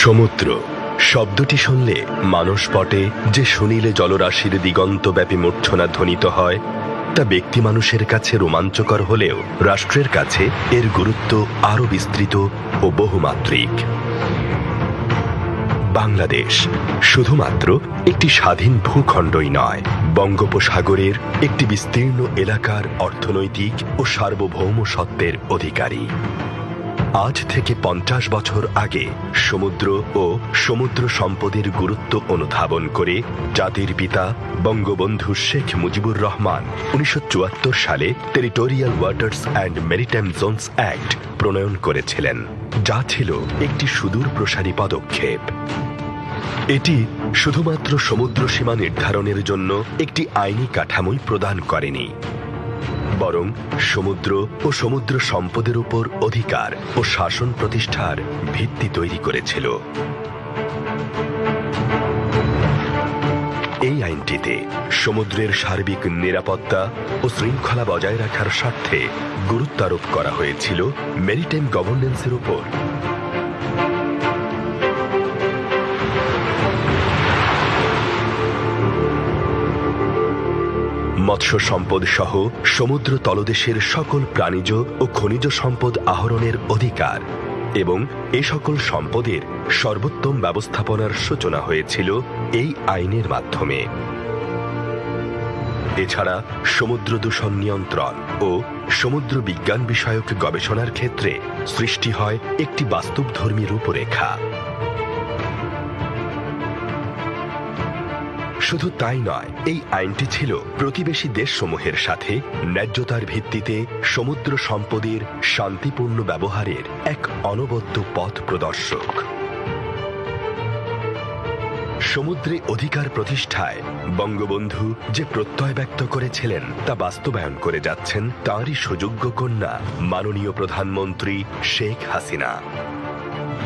সমুদ্র। শব্দটি শুনলে মানসপটে যে সুনীলে জলরাশির দিগন্তব্যাপী মূর্ছনা ধ্বনিত হয়। তা ব্যক্তি মানুষের কাছে রোমাঞ্চকর হলেও রাষ্ট্রের কাছে এর গুরুত্ব আরও বিস্তৃত ও বহুমাত্রিক। বাংলাদেশ শুধুমাত্র একটি স্বাধীন ভূখণ্ডই নয়, বঙ্গোপসাগরের একটি বিস্তীর্ণ এলাকার অর্থনৈতিক ও সার্বভৌম সত্ত্বের অধিকারী। আজ থেকে পঞ্চাশ বছর আগে সমুদ্র ও সমুদ্র সম্পদের গুরুত্ব অনুধাবন করে জাতির পিতা বঙ্গবন্ধু শেখ মুজিবুর রহমান উনিশশো চুয়াত্তর সালে territorial waters and maritime zones act প্রণয়ন করেছিলেন, যা ছিল একটি সুদূর প্রসারী পদক্ষেপ। এটি শুধুমাত্র সমুদ্র সীমা নির্ধারণের জন্য একটি আইনি কাঠামোই প্রদান করেনি। বরং সমুদ্র ও সমুদ্র সম্পদের উপর অধিকার ও শাসন প্রতিষ্ঠার ভিত্তি তৈরি করেছিল। এই আইনটিতে সমুদ্রের সার্বিক নিরাপত্তা ও শৃঙ্খলা বজায় রাখার স্বার্থে গুরুত্ব আরোপ করা হয়েছিল মেরিটাইম গভর্নেন্সের উপর। মৎস্য সম্পদ সহ সমুদ্র তলদেশের সকল প্রাণীজ ও খনিজ সম্পদ আহরণের অধিকার এবং এ সকল সম্পদের সর্বোত্তম ব্যবস্থাপনার সূচনা হয়েছিল এই আইনের মাধ্যমে। এছাড়া সমুদ্র দূষণ নিয়ন্ত্রণ ও সমুদ্র বিজ্ঞান বিষয়ক গবেষণার ক্ষেত্রে সৃষ্টি হয় একটি বাস্তবধর্মী রূপরেখা। শুধু তাই নয়, এই আইনটি ছিল প্রতিবেশী দেশসমূহের সাথে ন্যায্যতার ভিত্তিতে সমুদ্র সম্পদের শান্তিপূর্ণ ব্যবহারের এক অনবদ্য পথ প্রদর্শক। সমুদ্রে অধিকার প্রতিষ্ঠায় বঙ্গবন্ধু যে প্রত্যয় ব্যক্ত করেছিলেন তা বাস্তবায়ন করে যাচ্ছেন তাঁরই সুযোগ্য কন্যা মাননীয় প্রধানমন্ত্রী শেখ হাসিনা।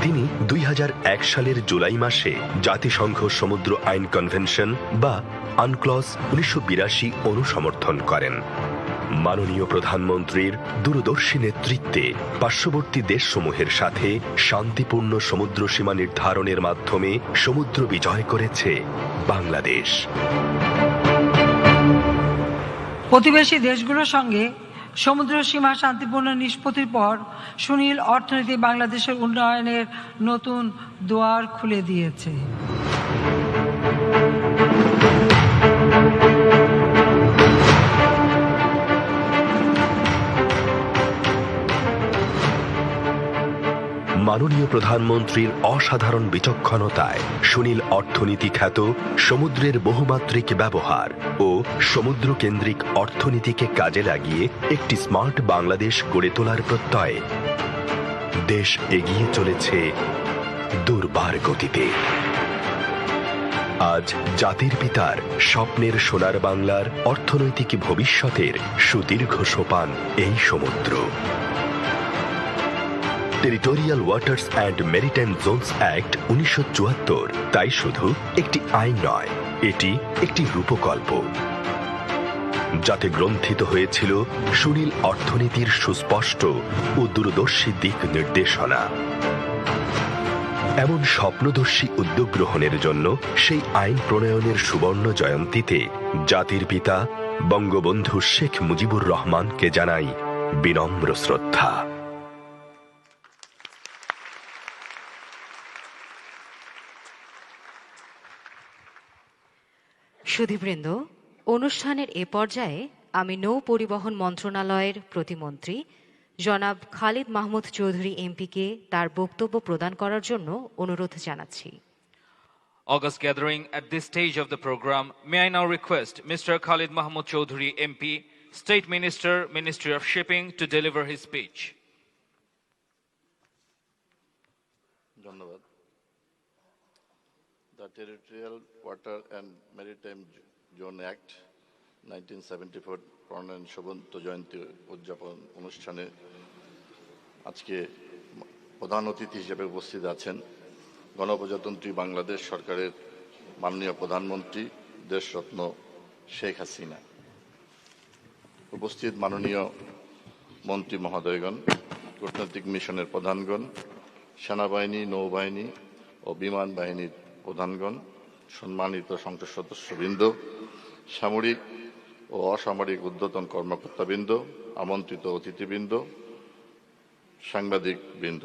তিনি দুই হাজার এক সালের জুলাই মাসে জাতিসংঘ সমুদ্র আইন কনভেনশন বা আনক্লস উনিশশো বিরাশি অনুসমর্থন করেন। মাননীয় প্রধানমন্ত্রীর দূরদর্শী নেতৃত্বে পার্শ্ববর্তী দেশসমূহের সাথে শান্তিপূর্ণ সমুদ্র সীমা নির্ধারণের মাধ্যমে সমুদ্র বিজয় করেছে বাংলাদেশ। প্রতিবেশী দেশগুলোর সঙ্গে সমুদ্র সীমা শান্তিপূর্ণ নিষ্পত্তির পর সুনীল অর্থনীতি বাংলাদেশের উন্নয়নের নতুন দুয়ার খুলে দিয়েছে। মাননীয় প্রধানমন্ত্রীর অসাধারণ বিচক্ষণতায় সুনীল অর্থনীতি খ্যাত, সমুদ্রের বহুমাত্রিক ব্যবহার ও সমুদ্র কেন্দ্রিক অর্থনীতিকে কাজে লাগিয়ে একটি স্মার্ট বাংলাদেশ গড়ে তোলার প্রত্যয়ে। দেশ এগিয়ে চলেছে দুর্বার গতিতে। আজ জাতির পিতার স্বপ্নের সোনার বাংলার অর্থনৈতিক ভবিষ্যতের সুদীর্ঘ সোপান এই সমুদ্র। Territorial waters and maritime zones act উনিশশো চুয়াত্তর। তাই শুধু একটি আইন নয়, এটি একটি রূপকল্প। যাতে গ্রন্থিত হয়েছিল সুনীল অর্থনীতির সুস্পষ্ট ও দূরদর্শী দিক নির্দেশনা। এমন স্বপ্নদর্শী উদ্যোগ গ্রহণের জন্য সেই আইন প্রণয়নের সুবর্ণ জয়ন্তীতে জাতির পিতা বঙ্গবন্ধু শেখ মুজিবুর রহমানকে জানাই বিনম্র শ্রদ্ধা। সুধীবৃন্দ অনুষ্ঠানের এ পর্যায়ে আমি নৌ পরিবহন মন্ত্রণালয়ের প্রতিমন্ত্রী জনাব খালিদ মাহমুদ চৌধুরী এমপিকে তার বক্তব্য প্রদান করার জন্য অনুরোধ জানাচ্ছি August gathering at this stage of the program, may I now request Mr. Khalid Mahmoud Chaudhuri MP, State Minister, Ministry of Shipping, to deliver his speech. ধন্যবাদ the territorial water and maritime zone act nineteen seventy four প্রণয়ন সবন্ত জয়ন্তী উদযাপন অনুষ্ঠানে আজকে প্রধান অতিথি হিসেবে উপস্থিত আছেন গণপ্রজাতন্ত্রী বাংলাদেশ সরকারের মাননীয় প্রধানমন্ত্রী দেশরত্ন শেখ হাসিনা। উপস্থিত মাননীয় মন্ত্রী মহোদয়গণ, কূটনৈতিক মিশনের প্রধানগণ, সেনাবাহিনী, নৌবাহিনী ও বিমান বাহিনীর প্রধানগণ, সম্মানিত সংসদ সদস্যবৃন্দ, সামরিক ও অসামরিক ঊর্ধ্বতন কর্মকর্তাবৃন্দ, আমন্ত্রিত অতিথিবৃন্দ সাংবাদিক বৃন্দ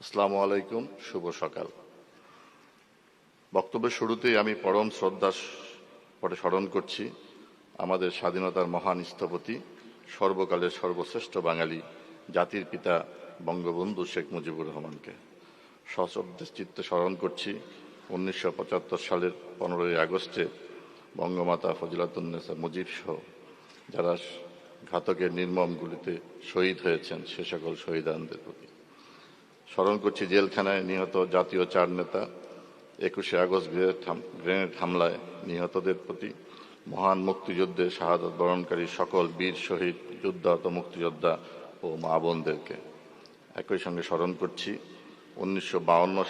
আসসালামু আলাইকুম, শুভ সকাল। বক্তব্যের শুরুতেই আমি পরম শ্রদ্ধা পরে স্মরণ করছি আমাদের স্বাধীনতার মহান স্থপতি, সর্বকালের সর্বশ্রেষ্ঠ বাঙালি জাতির পিতা বঙ্গবন্ধু শেখ মুজিবুর রহমানকে। চিত্তে স্মরণ করছি, উনিশশো পঁচাত্তর সালের পনেরোই আগস্টে বঙ্গমাতা ফজিলাতুন্নেসা মুজিব সহ যারা ঘাতকের নির্মম গুলিতে শহীদ হয়েছেন, সে সকল শহীদানদের প্রতি। স্মরণ করছি, জেলখানায় নিহত জাতীয় চার নেতা একুশে আগস্ট গ্রেনেড হাম- গ্রেনেড হামলায় নিহতদের প্রতি মহান মুক্তিযুদ্ধে শাহাদত বরণকারী সকল বীর শহীদ, যুদ্ধাহত মুক্তিযোদ্ধা ও মা বোনদেরকে। একই সঙ্গে স্মরণ করছি উনিশশো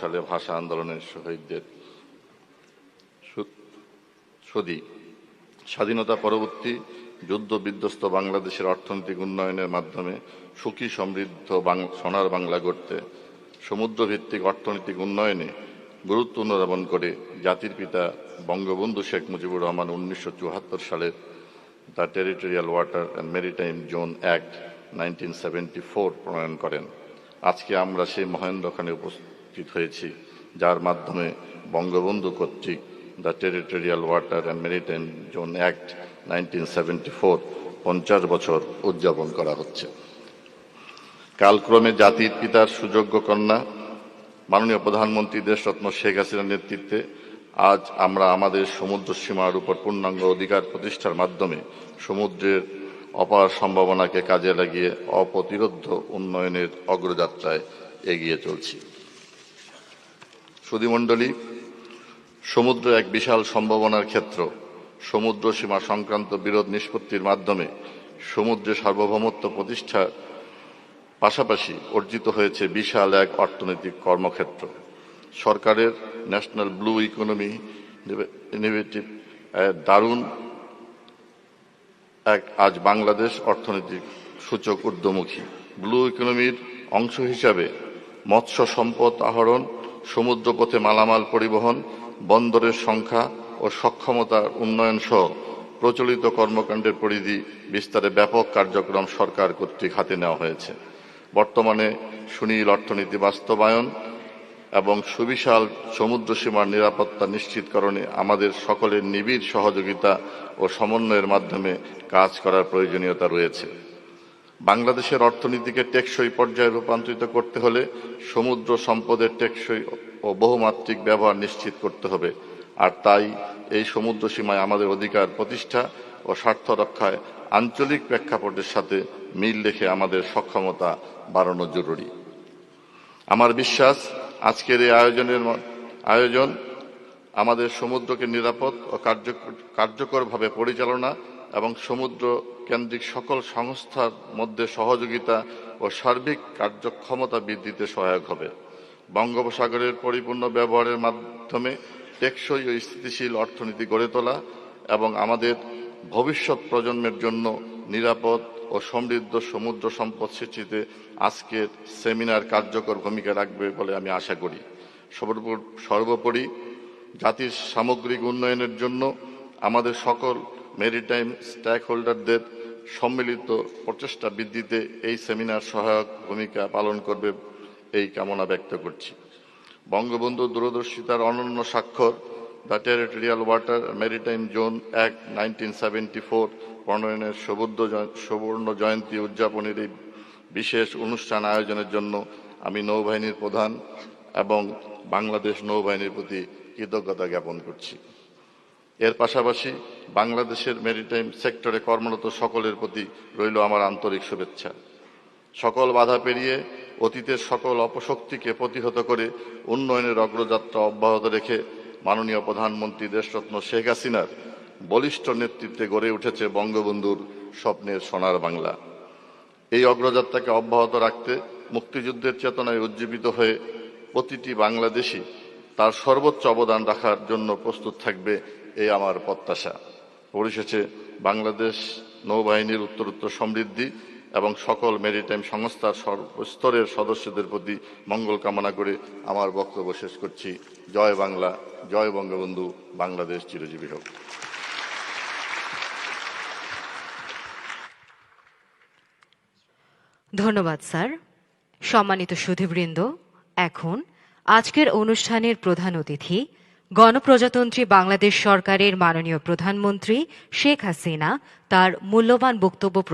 সালে ভাষা আন্দোলনের শহীদদের সুদী। স্বাধীনতা পরবর্তী যুদ্ধ বিধ্বস্ত বাংলাদেশের অর্থনৈতিক উন্নয়নের মাধ্যমে সুখী সমৃদ্ধ সোনার বাংলা গড়তে সমুদ্রভিত্তিক অর্থনৈতিক উন্নয়নে গুরুত্ব অনুধাবন করে জাতির পিতা বঙ্গবন্ধু শেখ মুজিবুর রহমান উনিশশো চুয়াত্তর সালের the territorial water and maritime zone act nineteen seventy four প্রণয়ন করেন। আজকে আমরা সেই মহেন্দ্রখানে উপস্থিত হয়েছি, যার মাধ্যমে বঙ্গবন্ধু কর্তৃক the territorial water and maritime zone act nineteen seventy four পঞ্চাশ বছর উদযাপন করা হচ্ছে। কালক্রমে জাতির পিতার সুযোগ্য কন্যা, মাননীয় প্রধানমন্ত্রী দেশরত্ন শেখ হাসিনার নেতৃত্বে আজ আমরা আমাদের সমুদ্র সীমার উপর পূর্ণাঙ্গ অধিকার প্রতিষ্ঠার মাধ্যমে সমুদ্রের অপার সম্ভাবনাকে কাজে লাগিয়ে অপ্রতিরোধ্য উন্নয়নের অগ্রযাত্রায় এগিয়ে চলছি। সুধীমণ্ডলী, সমুদ্র এক বিশাল সম্ভাবনার ক্ষেত্র। সমুদ্র সীমা সংক্রান্ত বিরোধ নিষ্পত্তির মাধ্যমে সমুদ্রে সার্বভৌমত্ব প্রতিষ্ঠা পাশাপাশি অর্জিত হয়েছে বিশাল এক অর্থনৈতিক কর্মক্ষেত্র। সরকারের ন্যাশনাল ব্লু ইকোনমি ইনোভেটিভ দারুণ এক আজ বাংলাদেশ অর্থনৈতিক সূচক ঊর্ধ্বমুখী। ব্লু ইকোনমির অংশ হিসাবে মৎস্য সম্পদ আহরণ, সমুদ্রপথে মালামাল পরিবহন, বন্দরের সংখ্যা ও সক্ষমতার উন্নয়ন সহ প্রচলিত কর্মকাণ্ডের পরিধি বিস্তারে ব্যাপক কার্যক্রম সরকার কর্তৃক হাতে নেওয়া হয়েছে। বর্তমানে সুনীল অর্থনীতি বাস্তবায়ন এবং সুবিশাল সমুদ্র সীমার নিরাপত্তা নিশ্চিতকরণে আমাদের সকলের নিবিড় সহযোগিতা ও সমন্বয়ের মাধ্যমে কাজ করার প্রয়োজনীয়তা রয়েছে। বাংলাদেশের অর্থনীতিকে টেকসই পর্যায়ে রূপান্তরিত করতে হলে সমুদ্র সম্পদের টেকসই ও বহুমাত্রিক ব্যবহার নিশ্চিত করতে হবে। আর তাই এই সমুদ্র সীমায় আমাদের অধিকার প্রতিষ্ঠা ও স্বার্থ রক্ষায় আঞ্চলিক প্রেক্ষাপটের সাথে মিল রেখে আমাদের সক্ষমতা বাড়ানো জরুরি। আমার বিশ্বাস আজকের এই আয়োজনের আয়োজন আমাদের সমুদ্রকে নিরাপদ ও কার্যকর কার্যকরভাবে পরিচালনা এবং সমুদ্র কেন্দ্রিক সকল সংস্থার মধ্যে সহযোগিতা ও সার্বিক কার্যক্ষমতা বৃদ্ধিতে সহায়ক হবে। বঙ্গোপসাগরের পরিপূর্ণ ব্যবহারের মাধ্যমে টেকসই ও স্থিতিশীল অর্থনীতি গড়ে তোলা এবং আমাদের ভবিষ্যৎ প্রজন্মের জন্য নিরাপদ ও সমৃদ্ধ সমুদ্র সম্পদ সৃষ্টিতে আজকের সেমিনার কার্যকর ভূমিকা রাখবে বলে আমি আশা করি। সর্বোপর- জাতির সামগ্রিক উন্নয়নের জন্য আমাদের সকল মেরিটাইম স্ট্যাক হোল্ডারদের সম্মিলিত প্রচেষ্টা বৃদ্ধিতে এই সেমিনার সহায়ক ভূমিকা পালন করবে এই কামনা ব্যক্ত করছি। বঙ্গবন্ধু দূরদর্শিতার অনন্য স্বাক্ষর the territorial water maritime zone act nineteen seventy four প্রণয়নের সুবর্ণ জয়ন্তী উদযাপনের এই বিশেষ অনুষ্ঠান আয়োজনের জন্য আমি নৌবাহিনীর প্রধান এবং বাংলাদেশ নৌবাহিনীর প্রতি কৃতজ্ঞতা জ্ঞাপন করছি। এর পাশাপাশি বাংলাদেশের মেরিটাইম সেক্টরে কর্মরত সকলের প্রতি রইল আমার আন্তরিক শুভেচ্ছা। সকল বাধা পেরিয়ে অতীতের সকল অপশক্তিকে প্রতিহত করে উন্নয়নের অগ্রযাত্রা অব্যাহত রেখে মাননীয় প্রধানমন্ত্রী দেশরত্ন শেখ হাসিনার বলিষ্ঠ নেতৃত্বে গড়ে উঠেছে বঙ্গবন্ধুর স্বপ্নের সোনার বাংলা। এই অগ্রযাত্রাকে অব্যাহত রাখতে মুক্তিযুদ্ধের চেতনায় উজ্জীবিত হয়ে প্রতিটি বাংলাদেশি তার সর্বোচ্চ অবদান রাখার জন্য প্রস্তুত থাকবে এই আমার প্রত্যাশা। পরিশেষে বাংলাদেশ নৌবাহিনীর উত্তরোত্তর সমৃদ্ধি এবং সকল মেরিটাইম সংস্থার সর্বস্তরের সদস্যদের প্রতি মঙ্গল কামনা করে আমার বক্তব্য শেষ করছি। জয় বাংলা, জয় বঙ্গবন্ধু, বাংলাদেশ চিরজীবী হোক। ধন্যবাদ, স্যার। সম্মানিত সুধীবৃন্দ, এখন আজকের অনুষ্ঠানের প্রধান অতিথি, গণপ্রজাতন্ত্রী বাংলাদেশ সরকারের মাননীয় প্রধানমন্ত্রী শেখ হাসিনা, তার মূল্যবান বক্তব্য